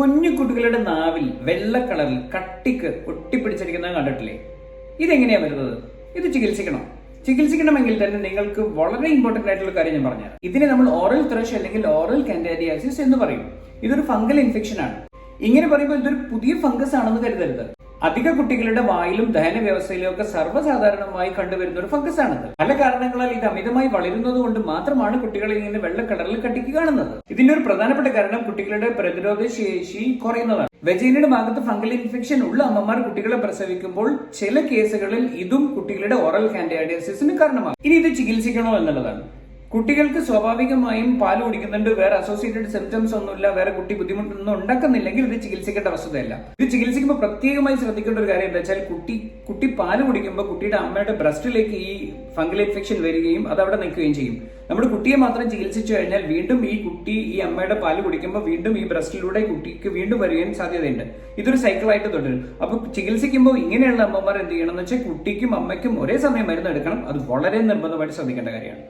കുഞ്ഞു കുട്ടികളുടെ നാവിൽ വെള്ള കളറിൽ കട്ടിക്ക് ഒട്ടിപ്പിടിച്ചിരിക്കുന്നത് കണ്ടിട്ടില്ലേ? ഇതെങ്ങനെയാ വരുന്നത്? ഇത് ചികിത്സിക്കണം. ചികിത്സിക്കണമെങ്കിൽ തന്നെ നിങ്ങൾക്ക് വളരെ ഇമ്പോർട്ടന്റ് ആയിട്ടുള്ള കാര്യം ഞാൻ പറഞ്ഞു ഇതിനെ നമ്മൾ ഓറൽ ത്രഷ് അല്ലെങ്കിൽ ഓറൽ കാൻഡാരിയാസിസ് എന്ന് പറയും. ഇതൊരു ഫംഗൽ ഇൻഫെക്ഷൻ ആണ്. ഇങ്ങനെ പറയുമ്പോൾ ഇതൊരു പുതിയ ഫംഗസ് ആണെന്ന് കരുതരുത്. അധിക കുട്ടികളുടെ വായിലും ദഹന വ്യവസ്ഥയിലും ഒക്കെ സർവസാധാരണമായി കണ്ടുവരുന്ന ഒരു ഫംഗസ് ആണത് പല കാരണങ്ങളാൽ ഇത് അമിതമായി വളരുന്നത് കൊണ്ട് മാത്രമാണ് കുട്ടികളെ ഇങ്ങനെ വെള്ളക്കടലിൽ കട്ടിക്ക് കാണുന്നത്. ഇതിന്റെ ഒരു പ്രധാനപ്പെട്ട കാരണം കുട്ടികളുടെ പ്രതിരോധ ശേഷി കുറയുന്നതാണ്. വെജീനയുടെ ഭാഗത്ത് ഫംഗൽ ഇൻഫെക്ഷൻ ഉള്ള അമ്മമാർ കുട്ടികളെ പ്രസവിക്കുമ്പോൾ ചില കേസുകളിൽ ഇതും കുട്ടികളുടെ ഓറൽ കാൻഡിയാഡിയസിന് കാരണമാകും. ഇനി ഇത് ചികിത്സിക്കണോ എന്നുള്ളതാണ്. കുട്ടികൾക്ക് സ്വാഭാവികമായും പാൽ കുടിക്കുന്നുണ്ട് വേറെ അസോസിയേറ്റഡ് സിംറ്റംസ് ഒന്നുമില്ല വേറെ കുട്ടി ബുദ്ധിമുട്ടൊന്നും ഉണ്ടാക്കുന്നില്ലെങ്കിൽ ഇത് ചികിത്സിക്കേണ്ട വസ്തുതയല്ല. ഇത് ചികിത്സിക്കുമ്പോൾ പ്രത്യേകമായി ശ്രദ്ധിക്കേണ്ട ഒരു കാര്യം എന്താ വെച്ചാൽ കുട്ടി കുട്ടി പാൽ കുടിക്കുമ്പോൾ കുട്ടിയുടെ അമ്മയുടെ ബ്രസ്റ്റിലേക്ക് ഈ ഫംഗൽ ഇൻഫെക്ഷൻ വരികയും അത് അവിടെ നിൽക്കുകയും ചെയ്യും. നമ്മുടെ കുട്ടിയെ മാത്രം ചികിത്സിച്ചു കഴിഞ്ഞാൽ വീണ്ടും ഈ കുട്ടി ഈ അമ്മയുടെ പാൽ കുടിക്കുമ്പോൾ വീണ്ടും ഈ ബ്രസ്റ്റിലൂടെ കുട്ടിക്ക് വീണ്ടും വരികയും സാധ്യതയുണ്ട്. ഇതൊരു സൈക്കിളായിട്ട് തുടരും. അപ്പോൾ ചികിത്സിക്കുമ്പോൾ ഇങ്ങനെയുള്ള അമ്മമാർ എന്ത് ചെയ്യണം എന്ന് വെച്ചാൽ കുട്ടിക്കും അമ്മയ്ക്കും ഒരേ സമയം മരുന്ന് എടുക്കണം. അത് വളരെ നിർബന്ധമായിട്ട് ശ്രദ്ധിക്കേണ്ട കാര്യമാണ്.